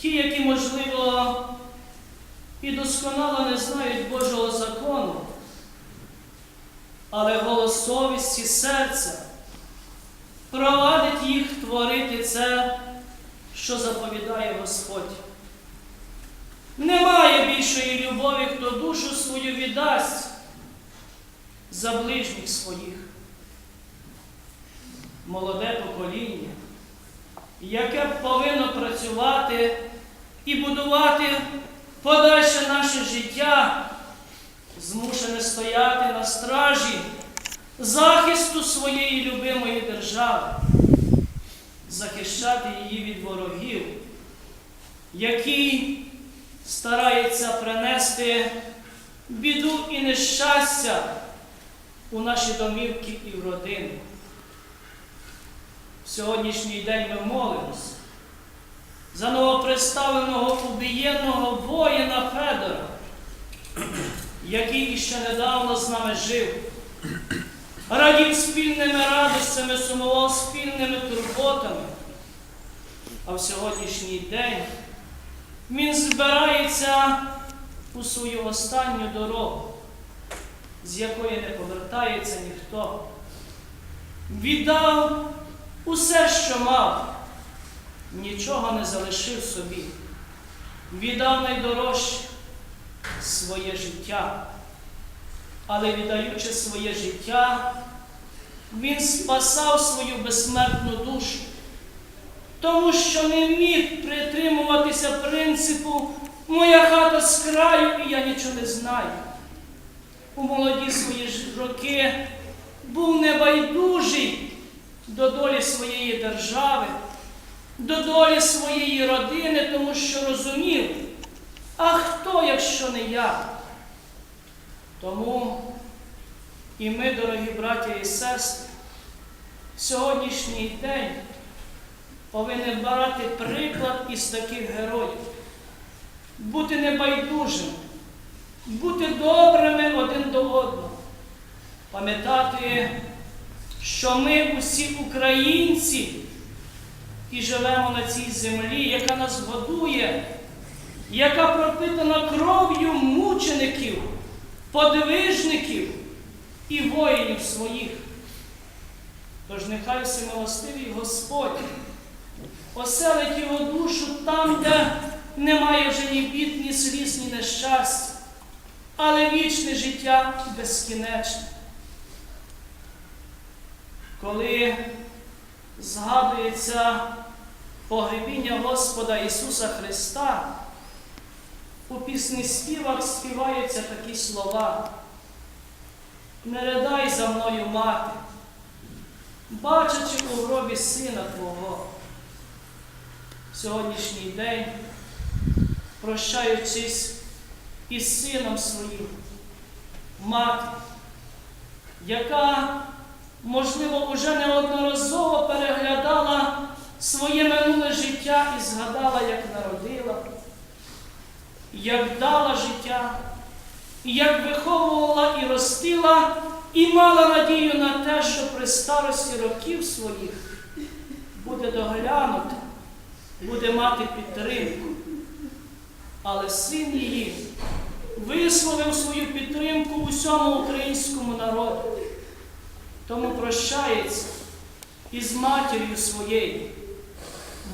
ті, які, можливо, і досконало не знають Божого закону, але голос совісті серця провадить їх творити це, що заповідає Господь. Немає більшої любові, хто душу свою віддасть за ближніх своїх. Молоде покоління, яке повинно працювати і будувати подальше наше життя, змушене стояти на стражі захисту своєї любимої держави, захищати її від ворогів, які стараються принести біду і нещастя у наші домівки і в родини. Сьогоднішній день ми молимося за новоприставленого убієнного воїна Федора, який іще недавно з нами жив, радів спільними радостями, сумував спільними турботами. А в сьогоднішній день він збирається у свою останню дорогу, з якої не повертається ніхто. Віддав усе, що мав, нічого не залишив собі. Віддав найдорожче своє життя. Але віддаючи своє життя, він спасав свою безсмертну душу, тому що не міг притримуватися принципу Моя хата з краю, і я нічого не знаю. У молоді свої роки був небайдужий до долі своєї держави, до долі своєї родини, тому що розумів, а хто, якщо не я? Тому і ми, дорогі браття і сестри, сьогоднішній день повинні брати приклад із таких героїв, бути небайдужим, бути добрими один до одного, пам'ятати, що ми усі українці і живемо на цій землі, яка нас годує, яка пропитана кров'ю мучеників, подвижників і воїнів своїх. Тож нехай всемилостивий Господь оселить його душу там, де немає вже ні бід, ні сліз, ні нещастя, але вічне життя безкінечне. Коли згадується погребіння Господа Ісуса Христа, у пісні співах співаються такі слова. Не ридай за мною мати, бачачи у гробі сина Твого. Сьогоднішній день, прощаючись із сином своїм, мати, яка, можливо, уже неодноразово переглядала своє минуле життя і згадала, як народила, як дала життя, як виховувала і ростила, і мала надію на те, що при старості років своїх буде доглянути, буде мати підтримку. Але син її висловив свою підтримку усьому українському народу. Тому прощається із матір'ю своєю.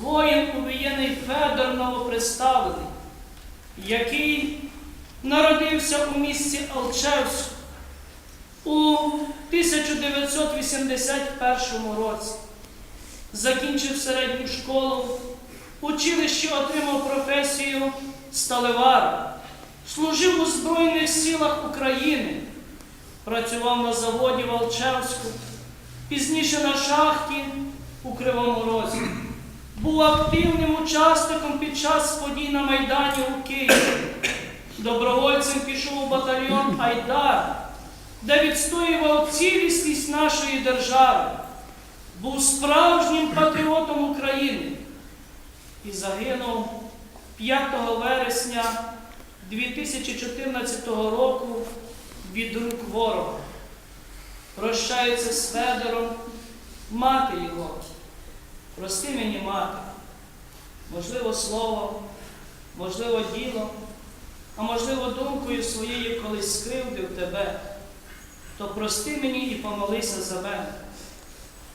Воїн увієний Федор новоприставлений, який народився у місті Алчевську у 1981 році. Закінчив середню школу, училище отримав професію сталевара, служив у Збройних силах України, працював на заводі в Алчевську, пізніше на шахті у Кривому Розі. Був активним учасником під час подій на Майдані у Києві. Добровольцем пішов у батальйон Айдар, де відстоював цілісність нашої держави, був справжнім патріотом України і загинув 5 вересня 2014 року від рук ворога. Прощається з Федором, мати його. Прости мені, мати, можливо, словом, можливо, ділом, а можливо, думкою своєю колись скривдив тебе, то прости мені і помолися за мене.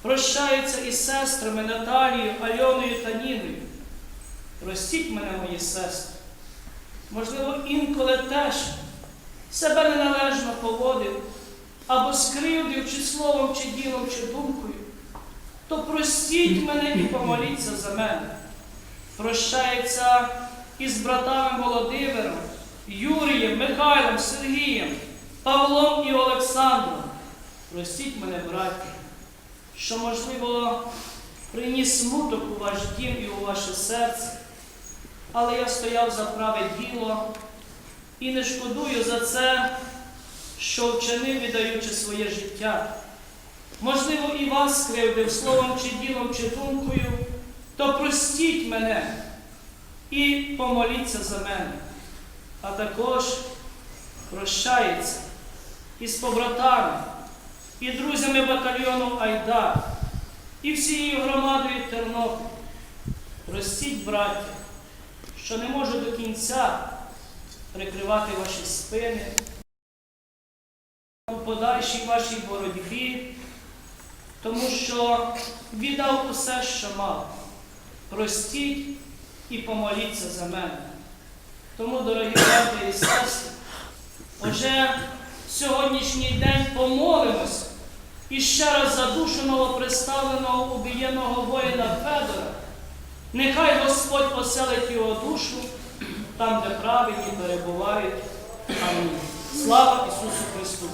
Прощаються із сестрами Наталією, Альоною та Ніною. Простіть мене, мої сестри. Можливо, інколи теж себе неналежно поводив, або скривдив чи словом, чи ділом, чи думкою, то простіть мене і помоліться за мене. Прощається із братами Володимиром, Юрієм, Михайлом, Сергієм, Павлом і Олександром. Простіть мене, браті, що, можливо, приніс смуток у ваш дім і у ваше серце, але я стояв за праве діло і не шкодую за це, що вчинив, віддаючи своє життя. Можливо, і вас скривдив словом чи ділом, чи думкою, то простіть мене і помоліться за мене. А також прощається із побратами, і друзями батальйону Айдар, і всією громадою Тернопіль. Простіть, браття, що не можу до кінця прикривати ваші спини у подальшій вашій боротьбі, тому що віддав усе, що мав. Простіть і помоліться за мене. Тому, дорогі брати і сестри, уже сьогоднішній день помолимось і ще раз за душу новоприставленого убієного воїна Федора. Нехай Господь оселить його душу там, де праведні перебувають. Амінь. Слава Ісусу Христу!